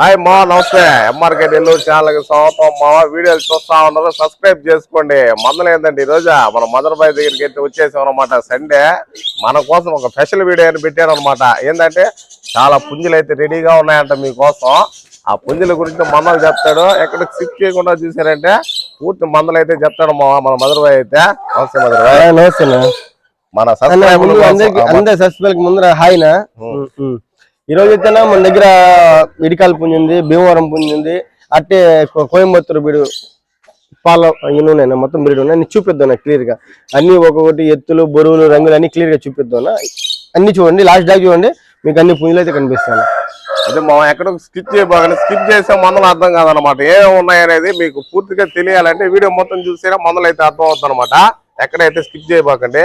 Hi మా నమస్తే. MRK Nellore ఛానల్కి స్వాగతం. మా వీడియోలు చూస్తా ఉన్నారు. సబ్స్క్రైబ్ చేసుకోండి. మందులు ఏంటంటే ఈ రోజు మన మదర్ బాయ్ దగ్గరికి అయితే వచ్చేసాం అనమాట సండే మన కోసం ఒక స్పెషల్ వీడియో అని పెట్టాను అనమాట ఏంటంటే చాలా పుంజులు అయితే రెడీగా ఉన్నాయంట మీకోసం. ఆ పుంజుల గురించి మందలు చెప్తాడు. ఎక్కడ స్కిప్ చేయకుండా చూసారంటే పూర్తి మందలు అయితే చెప్తాడు మా మన మదర్ బాయ్ అయితే. నమస్తే మదర్ బాయ్. నమస్తే మన సబ్స్క్రైబర్ అందరికి అందరి సబ్స్క్రైబ్ ముందర హాయ్ ఈ రోజు అయితే మన దగ్గర ఇడికాల పుంజి ఉంది భీమవరం పుంజి ఉంది అట్టే కోయంబత్తూరు బీడు పాల ఇనున్నాయి మొత్తం బీడు ఉన్నాయి. చూపిద్దాం క్లియర్గా. అన్ని ఒక్కొక్కటి ఎత్తులు బరువులు రంగులు అన్ని క్లియర్గా చూపిద్దాం అన్ని చూడండి లాస్ట్ దాకా చూడండి మీకు అన్ని పుంజులు అయితే కనిపిస్తాను అదే మా ఎక్కడ స్కిప్ చేయబోగానే స్కిప్ చేసే మందులు అర్థం కాదనమాట. ఏమేమి ఉన్నాయనేది మీకు పూర్తిగా తెలియాలంటే వీడియో మొత్తం చూసేనా మందులు అయితే అర్థం అవుతుంది అనమాట ఎక్కడైతే స్కిప్ చేయబోకండి.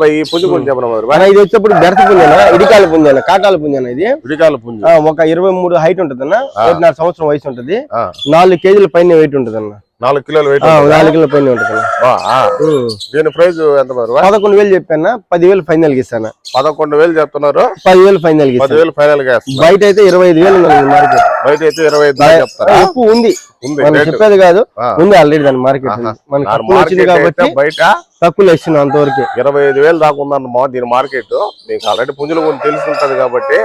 బాయ్ ఈ పుంజు గురించి చెప్పండి ఇది వచ్చేప్పుడు బెరత పుంజన? ఇడికాల పుంజన? కాటాల పుంజన ఇది? విడికాల పుంజు. ఒక ఇరవై మూడు హైట్ ఉంటుంది అన్న ఒకటిన్నర సంవత్సరం వయసు ఉంటుంది. నాలుగు కేజీల పైన వెయిట్ ఉంటుంది అన్న నాలుగు కిలోలు వెయిట్ నాలుగు కిలోల పైన ఉంటుంది. దీని ప్రైస్ ఎంత పదకొండు వేలు చెప్పాను? పదివేలు ఫైనల్కి ఇస్తాను? పదకొండు వేలు చెప్తున్నారు. పదివేలు ఫైనల్కి పదివేలు ఫైనల్గా. బయట అయితే ఇరవై ఐదు వేలు మార్కెట్. బయట అయితే ఇరవై ఐదు ఎక్కువ ఉంది. చెప్పేది కాదు. ఉంది ఆల్రెడీ దాని మార్కెట్. మనకి కాబట్టి బయట తక్కువ ఇస్తున్నాం అంతవరకు. ఇరవై ఐదు వేలు దాకా ఉందన్నమా దీని మార్కెట్ మీకు ఆల్రెడీ పుంజుల గురించి తెలిసి ఉంటది కాబట్టి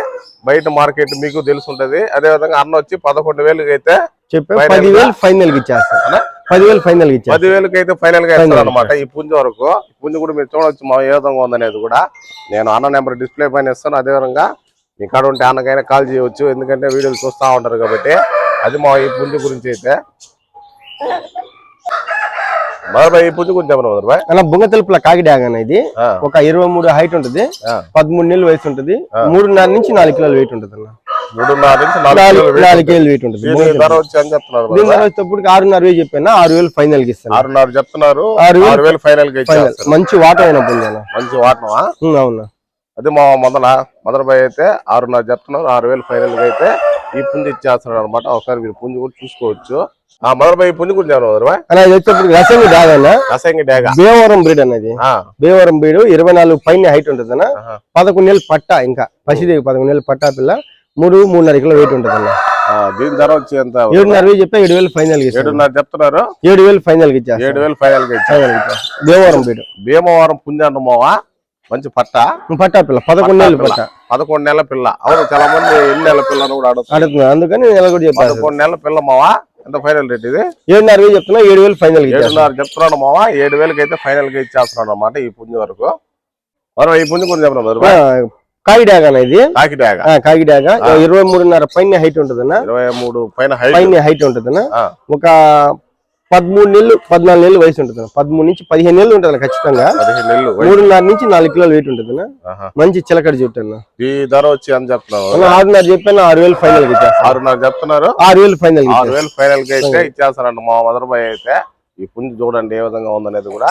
బయట మార్కెట్ మీకు తెలిసి ఉంటది అదే విధంగా అన్న వచ్చి పదకొండు వేలకి అయితే చెప్పే పదివేలు ఫైనల్కి ఇచ్చేస్తాను పదివేలు ఫైనల్కి పదివేలకి అయితే ఫైనల్గా అనమాట ఈ పుంజు వరకు. పుంజు కూడా మీరు చూడొచ్చు మా ఏ విధంగా ఉందనేది కూడా. నేను అన్న నెంబర్ డిస్ప్లే పైన ఇస్తాను. అదే విధంగా మీ కాడ ఉంటే అన్నకైనా కాల్ చేయవచ్చు ఎందుకంటే వీడియోలు చూస్తూ ఉంటారు కాబట్టి. అది మా ఈ పుంజు గురించి అయితే. బుంగ తెలుపుల కాకి డ్యాగ్ అనేది ఒక ఇరవై మూడు హైట్ ఉంటుంది. పదమూడు నెలలు వయసు ఉంటుంది. మూడున్నర నుంచి నాలుగు కిలోల వెయిట్ ఉంటుంది అన్న మూడున్నర నుంచి నాలుగు నాలుగు కిలోలు weight నాలుగు ఉంటుంది. కేజీలు వెయిట్ ఉంటుంది. దీని బుంగ ధర తెలుపు. వచ్చి అని చెప్తున్నారు దీని మదర్ ధర వచ్చేటప్పటికి ఆరున్నర వేలు చెప్పాను ఆరు వేలు ఫైనల్కి ఇస్తాను. ఆరున్నర చెప్తున్నారు. ఆరు వేలు ఫైనల్ మంచి వాటర్ అయిన పుంజాన మంచి వాటనమా అవునా? అది మా మొదల బాయ్ అయితే ఆరున్నర చెప్తున్నారు. ఆరు వేలు ఫైనల్గా అయితే ఈ పుంజు ఇచ్చేస్తున్నాడు అనమాట ఒకసారి మీరు పుంజు కూడా చూసుకోవచ్చు. ఆ ఈ పుంజు గురించి చెప్పండి మదర్ బాయ్ అలా ఇది వచ్చేటప్పుడు రసంగి డ్యాగ్ అన్న? అసంగి డేగా. భీమవరం బ్రీడ్ అనేది భీమవరం బ్రీడ్ ఇరవై నాలుగు పైన హైట్ ఉంటుంది అన్న. పదకొండు నెలలు పట్టా ఇంకా. పసిదేవి పదకొండు నెలలు పట్టా పిల్ల. మూడు మూడున్నర కిలో వెయిట్ ఉంటుంది అన్న దీని ధర వచ్చి ఎంత ఏడున్నర వేలు చెప్పి ఏడు వేలు ఫైనల్ ఏడున్నర చెప్తున్నారు? ఏడు వేలు ఫైనల్ ఇచ్చేస్తాను ఏడు వేలు final final. Bhimavaram breed Bhimavaram పుంజు అంటమావా మంచి పట్ట. పట్టా పిల్ల పదకొండు నెలలు పట్టా పదకొండు నెలల పిల్ల. అవును చాలా మంది ఎన్ని నెలల పిల్లని కూడా అందుకని నేను ఇలా కూడా పదకొండు నెలల పిల్ల మావా? ఎంత ఫైనల్ రేట్ ఇది? ఏడున్నర వేలు చెప్తున్నా ఏడు వేలు ఫైనల్. ఏడున్నర చెప్తున్నాడు మావా? ఏడు వేలకి అయితే ఫైనల్గా ఇచ్చేస్తున్నాడు అనమాట ఈ పుంజు వరకు. మరి ఈ పుంజు గురించి ఆ, కాకి డ్యాగ్ అన్న ఇది? కాకి డాగ ఆ, కాకి డ్యాగ్. ఇరవై మూడున్నర పైన హైట్ ఉంటుంది అన్న ఇరవై మూడు పైన హైట్. పైన హైట్ ఉంటుంది అన్న ఆ, ఒక పదమూడు నెలలు పద్నాలుగు నెలలు వయసు ఉంటుంది. పదమూడు నుంచి పదిహేను నెలలు ఉంటుంది ఖచ్చితంగా. మూడున్నర నుంచి నాలుగు కిలోలు వెయిట్ ఉంటుంది. మంచి చిలకడ జుట్టు అన్న ఈ ధర వచ్చి అని చెప్తున్నారు అన్న ఆరున్నర చెప్పాను ఆరు వేలు ఫైనల్ ఆరున్నర చెప్తున్నారు. ఆరు వేలు ఫైనల్ ఆరు వేలు ఫైనల్గా అయితే ఇచ్చేస్తారంట మా మదర్ బాయ్ అయితే. ఈ పుంజు చూడండి ఏ విధంగా ఉందనేది కూడా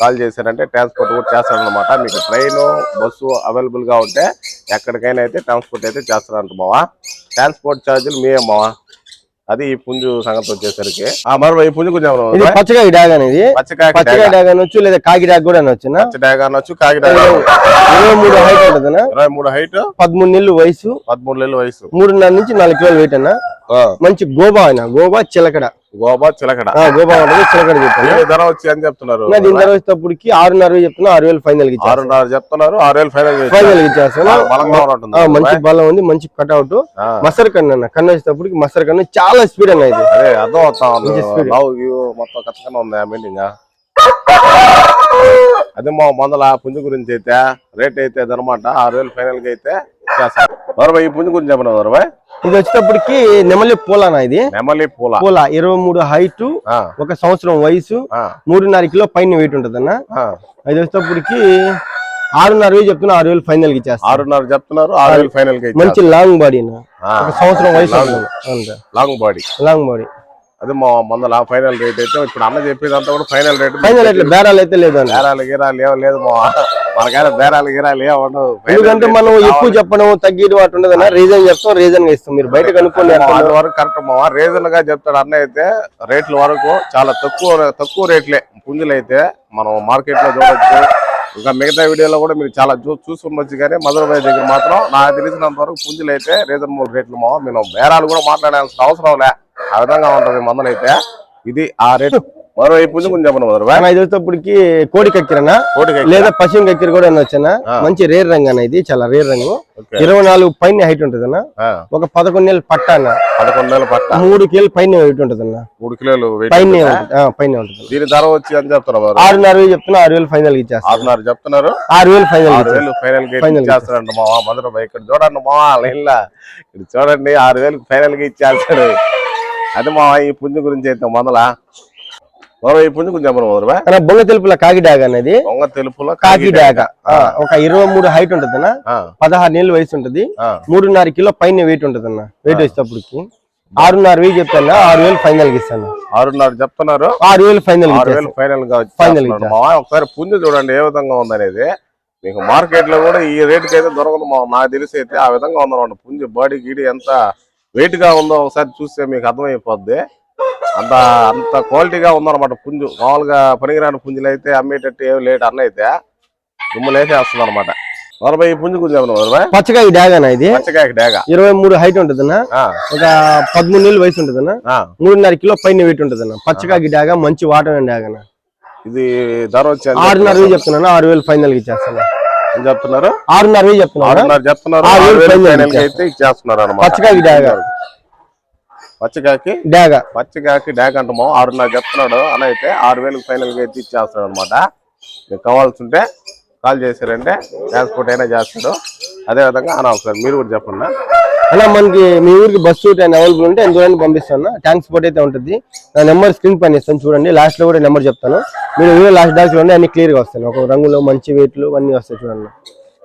కాల్ చేశారంటే ట్రాన్స్పోర్ట్ కూడా చేస్తారనమాట మీకు ట్రైన్ బస్సు అవైలబుల్గా ఉంటే ఎక్కడికైనా అయితే ట్రాన్స్పోర్ట్ అయితే చేస్తారంట మావా. ట్రాన్స్పోర్ట్ ఛార్జీలు మీయే మావా. అది ఈ పుంజు సంగతి వచ్చేసరికి. ఆ మరి ఈ పుంజు కొంచెం పచ్చకాయ డ్యాగ్ అనేది. పచ్చకాయ డ్యాగ్ అనొచ్చు లేదా కాకి డ్యాగ్ కూడా అనొచ్చు. పచ్చడాగ అనొచ్చు కాకిడాగ ఇరవై మూడు హైట్ ఉంటుంది. ఇరవై మూడు హైట్ పదమూడు నెలలు వయసు. పదమూడు నెలల వయసు. మూడున్నర నుంచి నాలుగు కిలోలు వెయిట్ అన్న? మంచి గోబా ఆయన. గోబా చిలకడ. గోబా చిలకడ. గోబా ఉంటుంది చిలకడ చెప్పాను ఏ ధర వచ్చి అని చెప్తున్నారు? దీని ధర వచ్చేటప్పటికి ఆరున్నర చెప్తున్నా ఆరు వేలు ఫైనల్. ఆరున్నర చెప్తున్నారు ఆరు వేలు ఫైనల్ ఫైనల్ ఇచ్చేస్తాను మంచి బలం ఉంది మంచి కట్అవుట్ మసర్ కన్ను అన్న కన్ను వచ్చేటప్పటికి మసర్ కన్ను చాలా స్పీడ్ అన్న ఇది. అదే అర్థం అవుతా మొత్తం ఖచ్చితంగా ఉంది మీటింగ్ అదే మా మందల పుంజు గురించి అయితే రేట్ అయితే అనమాట ఆరు వేలు ఫైనల్గా అయితే చేస్తారు. ఈ పుంజు గురించి చెప్పండి మరొక ఇది వచ్చేటప్పటికి నెమలి పూలనా ఇది? నెమలి పూల. పూల ఇరవై మూడు హైట్ ఒక సంవత్సరం వయసు మూడున్నర కిలో పైన వెయిట్ ఉంటుంది అన్న ఆ. అది వచ్చేటప్పటికి ఆరున్నర వేలు చెప్తున్నా ఆరు వేలు ఫైనల్కి ఇచ్చేస్తాను ఆరున్నర చెప్తున్నారు ఆరు వేలు ఫైనల్గా మంచి లాంగ్ బాడీ సంవత్సరం వయసు లాంగ్ బాడీ లాంగ్ బాడీ అదే మా మందల ఫైనల్ రేట్ అయితే ఇప్పుడు అన్న చెప్పేదంతా కూడా ఫైనల్ రేట్ ఫైనల్ అట్లా బేరాలు అయితే లేదు బేరాలు గిరాలు ఏం లేదు మా మనకైనా బేరాలు గిరాలు ఏం ఉండవు. Final ఎందుకంటే మనం. ఎక్కువ చెప్పడం తగ్గేది అటు ఉండదు రీజన్ చెప్తాం రీజన్గా ఇస్తాం. మీరు బయట కనుక్కోండి మా అది వరకు కరెక్ట్ మా రీజన్గా చెప్తాడు అన్న అయితే రేట్ల వరకు చాలా తక్కువ తక్కువ రేట్లే. పుంజులు అయితే మనం మార్కెట్లో చూడొచ్చు. ఇంకా మిగతా వీడియోలో కూడా మీరు చాలా చూ చూసి ఉండొచ్చు కానీ మధురబాయి దగ్గర మాత్రం నాకు తెలిసినంత వరకు పుంజులు అయితే రీజనబుల్ రేట్లు మావా మేము బేరాలు కూడా మాట్లాడాల్సిన అవసరం లే. ఆ విధంగా ఉంటది మందులు అయితే ఇది ఆ రేటు. మరో ఈ పుంజు కొంచెం మధురబాయ్ అన్న ఇది వచ్చేటప్పటికి కోడి కక్కిరనా? కోటికి లేదా పశ్చిమ కక్కిర కూడా వచ్చానా. మంచి రేర్ రంగు అన్న ఇది చాలా రేర్ రంగు. ఇరవై నాలుగు పైన హైట్ ఉంటుంది అన్న ఒక పదకొండు నెలలు పట్ట అన్న. పదకొండు నెలల పట్ట. మూడు కేలు పైన వెయిట్ ఉంటుంది అన్న మూడు కిలోలు పైన పైన ఉంటుంది దీని ధర వచ్చి అని చెప్తున్నారు ఆరున్నర వేలు చెప్తున్నా ఆరు వేలు ఫైనల్ ఇచ్చేస్తా. ఆరున్నర చెప్తున్నారు. ఆరు వేలు ఫైనల్ ఆరు వేలు ఫైనల్గా ఇచ్చేస్తారంట మావా. మధురబాయ్ ఇక్కడ చూడండి మావా లైన్లా. ఇక్కడ చూడండి ఆరు వేలు ఫైనల్గా ఇచ్చేస్తాడు. అది మావా ఈ పుంజు గురించి అయితే మొదల? మరో ఈ పుంజు మధురబాయ్ అన్న బొంగ తెలుపుల కాకి డాగ్ అనేది. దొంగ తెలుపులో కాకి డాగ్. ఆ, ఒక ఇరవై మూడు హైట్ ఉంటుంది అన్న పదహారు నెలలు వయసు ఉంటుంది. మూడున్నర కిలో పైన వెయిట్ ఉంటుంది అన్న వెయిట్ వచ్చేటప్పటికి. ఆరున్నర వేలు చెప్తాను. ఆరు వేలు ఫైనల్కి ఇస్తాను. ఆరున్నర చెప్తున్నారు. ఆరు వేలు ఫైనల్ ఆరు వేలు ఫైనల్ మావా ఒకసారి పుంజు చూడండి ఏ విధంగా ఉందనేది. మీకు మార్కెట్లో కూడా ఈ రేటుకి అయితే దొరకదు మా నాకు తెలిసి అయితే ఆ విధంగా ఉందన్నమాట. పుంజు బాడీ గీడి ఎంత వెయిట్గా ఉందో ఒకసారి చూస్తే మీకు అర్థమైపోద్ది. అంత అంత క్వాలిటీగా ఉందన్నమాట పుంజు. మామూలుగా పనికిరాని పుంజులు అయితే అమ్మేటట్టు ఏం లేట్ అన్న అయితే దుమ్ములు వేసేస్తుంది అనమాట నలభై పుంజు నలభై పచ్చకాయ డాగ్ అన్న ఇది? పచ్చకాయ డేగా ఇరవై మూడు హైట్ ఉంటుంది ఒక పదమూడు నెలలు వయసు ఉంటుంది అన్న ఆ. మూడున్నర కిలో పైన వెయిట్ ఉంటుంది పచ్చకాయ డాగ్ మంచి వాటర్ డాగ్ అన్న ఇది ధర వచ్చి ఆరున్నర చెప్తున్నాను ఆరు వేలు ఫైనల్ ఇచ్చేస్తాను. చెప్తున్నారు? ఆరున్నర వేలు చెప్తున్నాను ఆరున్నర చెప్తున్నారు. ఆరు వేలు ఫైనల్ అయితే ఇచ్చేస్తున్నారు అనమాట పచ్చకాయ డాగ్. పచ్చకాయకి డాగ్. పచ్చికాకి డాక్ అంటాము ఆరున్నర చెప్తున్నాడు. అని అయితే ఆరు వేలకు ఫైనల్గా ఎత్తి ఇచ్చేస్తాడు అనమాట మీకు కావాల్సి ఉంటే కాల్ చేశారంటే ట్రాన్స్పోర్ట్ అయినా చేస్తాడు. అదే విధంగా అన్న ఒకసారి మీరు కూడా చెప్పండి. అలా మనకి మీ ఊరికి బస్సు టైం అవైలబుల్ ఉంటే ఎంత దూరాన్ని పంపిస్తాను. ట్రాన్స్పోర్ట్ అయితే ఉంటుంది. నా నెంబర్ స్క్రీన్ పైన ఇస్తాను. చూడండి లాస్ట్లో కూడా నెంబర్ చెప్తాను. మీరు వీడియో లాస్ట్ దాకా చూడండి అన్ని క్లియర్గా వస్తాయి. ఒక రంగులో మంచి వెయిట్లు అన్ని వస్తాయి చూడండి.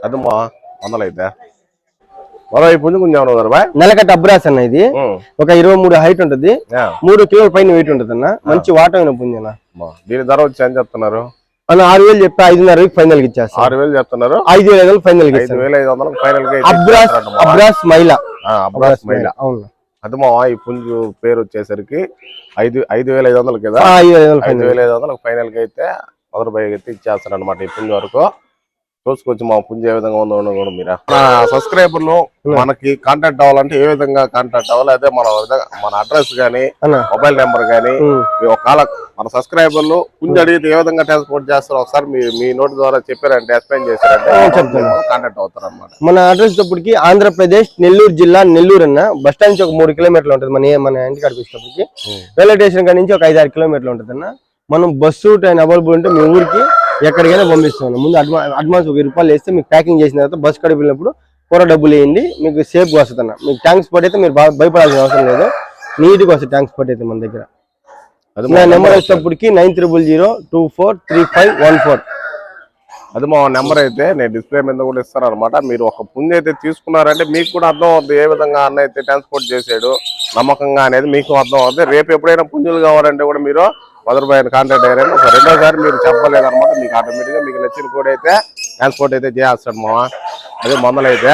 అది మా వందలైతే నెలకట్ట అబ్రాస్ అన్న ఇది. ఒక ఇరవై మూడు హైట్ ఉంటుంది. మూడు కిలోల పైన వెయిట్ ఉంటుంది అన్న మంచి వాటమైన పుంజి అన్న దీని ధర వచ్చి అని చెప్తున్నారు? అన్న ఆరు వేలు చెప్పి ఐదున్నర ఫైనల్కి ఇచ్చేస్తాను ఆరు వేలు చెప్తున్నారు. ఐదు వేల ఐదు ఫైనల్కి అబ్రాస్. అబ్రాస్ ఆ, అబ్రాస్ మైల అవును. అది మా ఈ పుంజు పేరు వచ్చేసరికి ఐదు ఐదు వేల ఐదు వందలు కదా? ఐదు వేల ఐదు వందలకు ఫైనల్గా అయితే మొదటి బై అయితే ఇచ్చేస్తారు అనమాట ఈ పుంజు వరకు. చూసుకొచ్చి మా పుంజు ఏ విధంగా ఉందో కూడా మీరు. మన సబ్స్క్రైబర్లు మనకి కాంటాక్ట్ అవ్వాలంటే ఏ విధంగా కాంటాక్ట్ అవ్వాలి అదే మన మన అడ్రస్ గానీ మొబైల్ నెంబర్ గానీ ఒకవేళ మన సబ్స్క్రైబర్లు పుంజు అడిగితే ఏ విధంగా ట్రాన్స్పోర్ట్ చేస్తారో ఒకసారి మీ మీ నోటి ద్వారా చెప్పారంటే ఎక్స్ప్లెయిన్ చేశారంటే. కాంటాక్ట్ అవుతారు అనమాట మన అడ్రస్ వచ్చేప్పటికి ఆంధ్రప్రదేశ్ నెల్లూరు జిల్లా నెల్లూరు అన్న బస్ స్టాండ్ నుంచి ఒక మూడు కిలోమీటర్లు ఉంటుంది మన మన ఇంటి కాడికి వచ్చేటప్పటికి. రైల్వే స్టేషన్ కాడి నుంచి ఒక ఐదు ఆరు కిలోమీటర్లు ఉంటుంది అన్న. మనం బస్సు ట్రైన్ అవైలబుల్ ఉంటే మీ ఊరికి ఎక్కడికైనా పంపిస్తాం ముందు అడ్వా అడ్వాన్స్ ఒక రూపాయలు వేస్తే మీకు ప్యాకింగ్ చేసిన తర్వాత బస్ కాడికి వెళ్ళినప్పుడు కూర డబ్బులు వేయండి. మీకు సేఫ్గా వస్తుంది అన్న మీకు ట్రాన్స్పోర్ట్ అయితే మీరు బాగా భయపడాల్సిన అవసరం లేదు. నీట్గా వస్తుంది ట్రాన్స్పోర్ట్ అయితే మన దగ్గర. అది నా మా నెంబర్ వచ్చేటప్పటికి nine triple zero two four three five one four. అది మా నెంబర్ అయితే నేను డిస్ప్లే మీద కూడా ఇస్తాను అనమాట మీరు ఒక పుంజు అయితే తీసుకున్నారంటే మీకు కూడా అర్థం అవుతుంది ఏ విధంగా అన్న అయితే ట్రాన్స్పోర్ట్ చేసాడు. నమ్మకంగా అనేది మీకు అర్థం అవుతుంది రేపు ఎప్పుడైనా పుంజులు కావాలంటే కూడా మీరు మధురబాయిని కాంటాక్ట్ అయ్యారని ఒక రెండోసారి మీరు చెప్పలేదన్నమాట. మీకు ఆటోమేటిక్గా మీకు నచ్చిన కూడా అయితే ట్రాన్స్పోర్ట్ అయితే చేస్తాడు మా అదే మందలైతే.